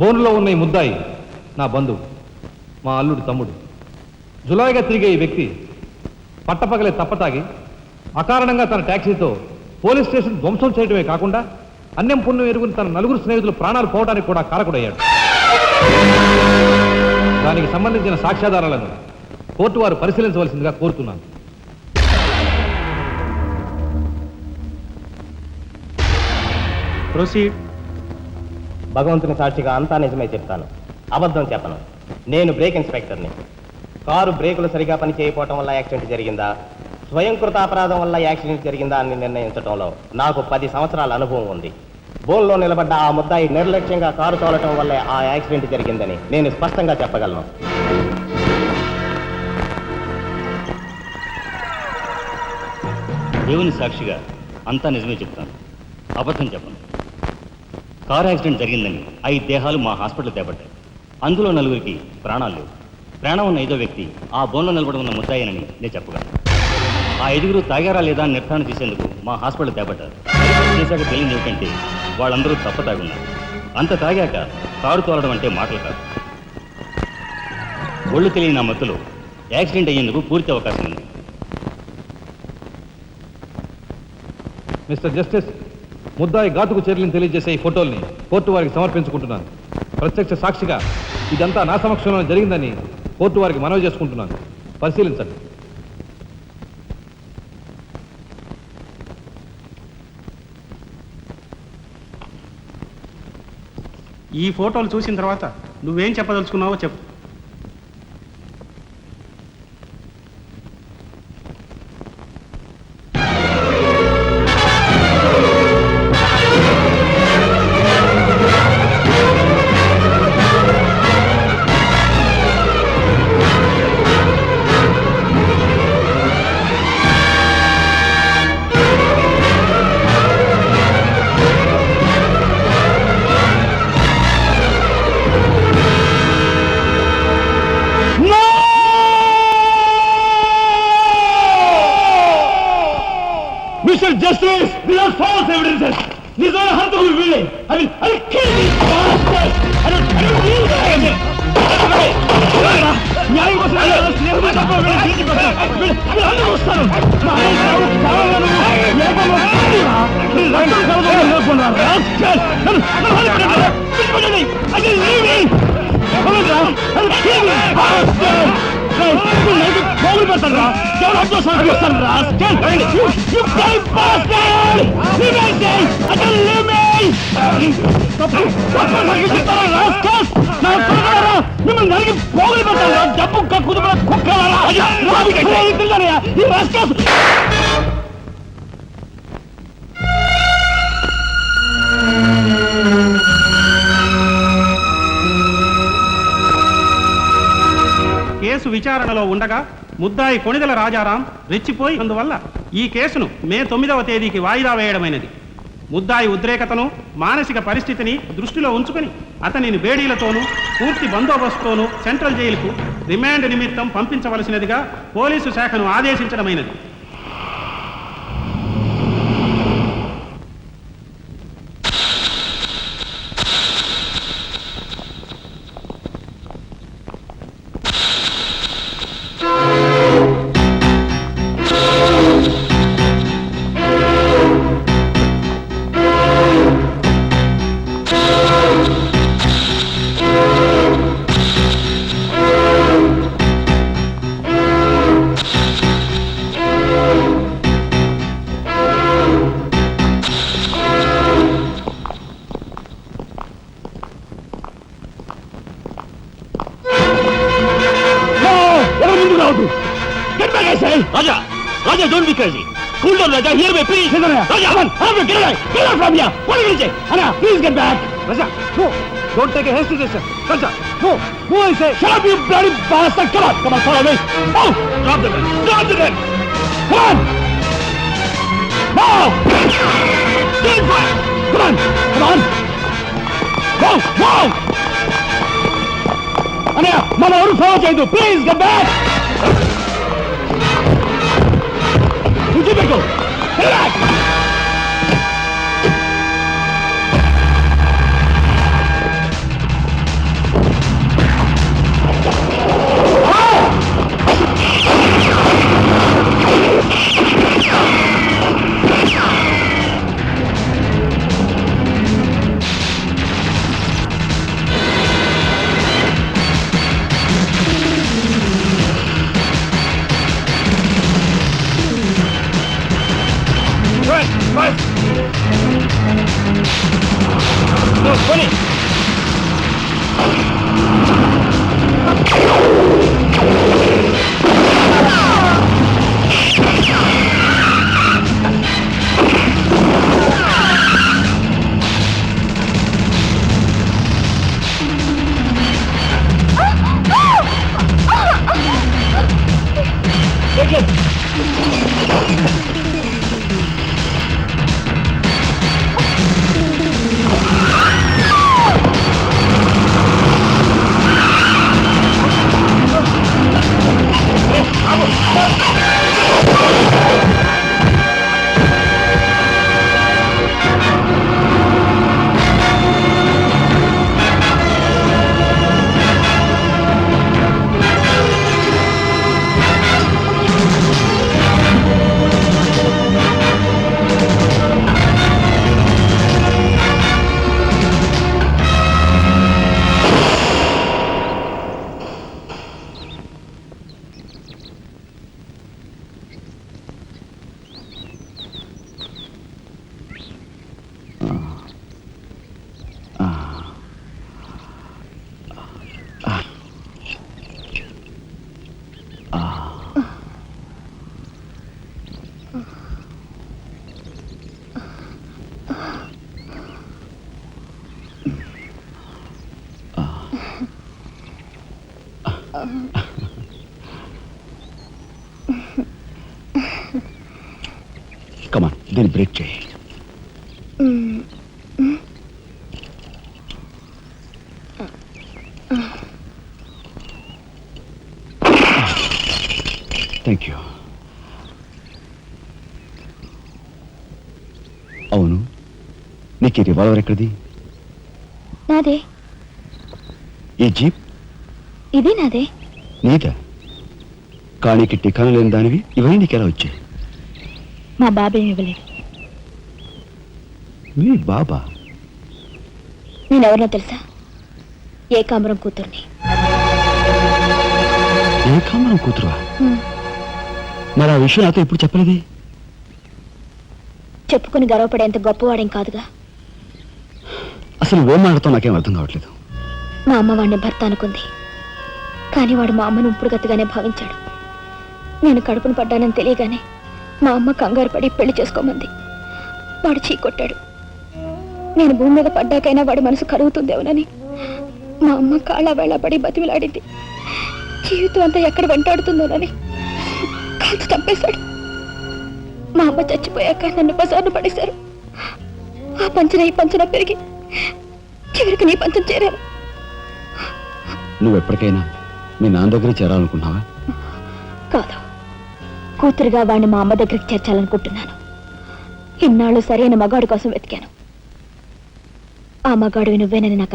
బోన్లో ఉన్న ఈ ముద్దాయి నా బంధువు మా అల్లుడు తమ్ముడు. జులాయిగా తిరిగే ఈ వ్యక్తి పట్టపగలే తప్పతాగి అకారణంగా తన ట్యాక్సీతో పోలీస్ స్టేషన్ ధ్వంసం చేయడమే కాకుండా అన్యం పుణ్యం ఎరుగుని తన నలుగురు స్నేహితులు ప్రాణాలు పోవడానికి కూడా కారకుడయ్యాడు. దానికి సంబంధించిన సాక్ష్యాధారాలను కోర్టు వారు పరిశీలించవలసిందిగా కోరుతున్నాను. ప్రొసీడ్ భగవంతుని సాక్షిగా అంతా నిజమే చెప్తాను. అబద్ధం చెప్పను. నేను బ్రేక్ ఇన్స్పెక్టర్ని. కారు బ్రేకులు సరిగా పని చేయకపోవటం వల్ల యాక్సిడెంట్ జరిగిందా? స్వయంకృత అపరాధం వల్ల యాక్సిడెంట్ జరిగిందా అని నిర్ణయించడంలో నాకు పది సంవత్సరాల అనుభవం ఉంది. బోన్లో నిలబడ్డ ఆ ముద్దాయి నిర్లక్ష్యంగా కారు తోలటం వల్లే ఆ యాక్సిడెంట్ జరిగిందని నేను స్పష్టంగా చెప్పగలను. దేవుని సాక్షిగా అంతా నిజమే చెప్తాను. అబద్ధం చెప్పను. కారు యాక్సిడెంట్ జరిగిందని ఐదు దేహాలు మా హాస్పిటల్ తేబడ్డాయి. అందులో నలుగురికి ప్రాణాలు లేవు. ప్రాణం ఉన్న ఐదో వ్యక్తి ఆ బోన్లో నిలబడి ఉన్న ముద్దాయనని నేను చెప్పగలను. ఆ ఐదుగురు తాగారా లేదా అని నిర్ధారణ చేసేందుకు మా హాస్పిటల్ తేబడ్డారు. చేశాక తెలియదు ఏమిటంటే వాళ్ళందరూ తప్ప తాగున్నారు అంత తాగాక కారు తోలడం అంటే మాటలు కాదు. ఒళ్ళు తెలియని ఆ మత్తులో యాక్సిడెంట్ అయ్యేందుకు పూర్తి అవకాశం ఉంది. మిస్టర్ జస్టిస్ ముద్దాయి ఘాతుకు చర్యలను తెలియజేసే ఈ ఫోటోల్ని కోర్టు వారికి సమర్పించుకుంటున్నాను. ప్రత్యక్ష సాక్షిగా ఇదంతా నా సమక్షంలో జరిగిందని కోర్టు వారికి మనవి చేసుకుంటున్నాను. పరిశీలించండి. ఈ ఫోటోలు చూసిన తర్వాత నువ్వేం చెప్పదలుచుకున్నావో చెప్పు. కావాలను లేకపోతే వీళ్ళు రక్తం కలగడం లేకుండా rascal. నన్ను- నన్ను వదిలిపెట్టండి. విడిచిపెట్టండి. I will leave me. Vadalara. I will kill you, bastard. Hey, వీళ్ళు నరికి పోగులు పెడతారా? దేవుడు అడ్డోసారి చూస్తాను, rascal. You- you bloody bastard. Leave me, I say. I tell you, leave me. మిమ్మల్ని నరికి పోగులు డబ్బు కుక్కలారా ఈ కేసు విచారణలో ఉండగా ముద్దాయి కొణిదల రాజారాం రెచ్చిపోయి అందువల్ల ఈ కేసును మే తొమ్మిదవ తేదీకి వాయిదా వేయడమైనది. ముద్దాయి ఉద్రేకతను మానసిక పరిస్థితిని దృష్టిలో ఉంచుకొని అతనిని బేడీలతోనూ పూర్తి బందోబస్తుతోనూ సెంట్రల్ జైలుకు రిమాండ్ నిమిత్తం పంపించవలసినదిగా పోలీసు శాఖను ఆదేశించడమైనది. Raja, don't be crazy. Cool down, Raja. Here we're finished. Raja, Aman, Aman, get away. Get away from here. What are you doing? Anna, please get back. Raja, no. Don't take a hasty gesture. Raja, no. No, I say. Shut up, you bloody bastard. Come on, come on, follow me. Oh, drop the gun. Drop the gun. Come on. Now. Take fire. Come on, come on. Go, go. Anna, Mama, don't follow you. Please get back. వదిలిపెట్టు ¡Vamos, Tony! Come on దీన్ని break చేయి thank you అవును నీకు ఈ revolver ఎక్కడిది? నాదే. ఈ jeep? ఇది నాదే? నీదా కానీకి టికాను లేని దానివి ఇవన్నీ నీకెలా వచ్చాయి? మా బాబేమి ఇవ్వలేదు. మీ బాబా? నేనెవరినో తెలుసా? ఏకాంబరం కూతుర్ని. ఏ కామరం కూతురువా మరి ఆ విషయం నాతో ఎప్పుడు చెప్పలేదే? చెప్పుకుని గర్వపడేంత గొప్పవాడేం కాదుగా? అసలు ఏం మాట్లాడుతావు నాకేం అర్థం కావట్లేదు. మా అమ్మ వాడిని భర్త అనుకుంది. కానీ వాడు మా అమ్మను ఉంపుడుగత్తగానే భావించాడు. నేను కడుపును పడ్డానని తెలియగానే మా అమ్మ కంగారు పడి పెళ్ళి చేసుకోమంది. వాడు చీకొట్టాడు నేను భూమి మీద పడ్డాకైనా వాడి మనసు కరుగుతుందేమోనని మా అమ్మ కాళ్ళ వేళ పడి బతిమిలాడింది. జీవితం అంతా ఎక్కడ వెంటాడుతుందోనని కాల్చి చంపేశాడు. మా అమ్మ చచ్చిపోయాక నన్ను బజార్ను పడేశారు. ఆ పంచన ఈ పంచన పెరిగి చివరికి నీ పంచం చేరాను. నువ్వు ఎప్పటికైనా మీ నాన్న దగ్గర చేరాలనుకున్నావా కాదు. కూతురుగా వాడిని మా అమ్మ దగ్గరికి చేర్చాలనుకుంటున్నాను. ఇన్నాళ్ళు సరైన మగాడి కోసం వెతికాను. ఆ మగాడివి నువ్వేనని నాకు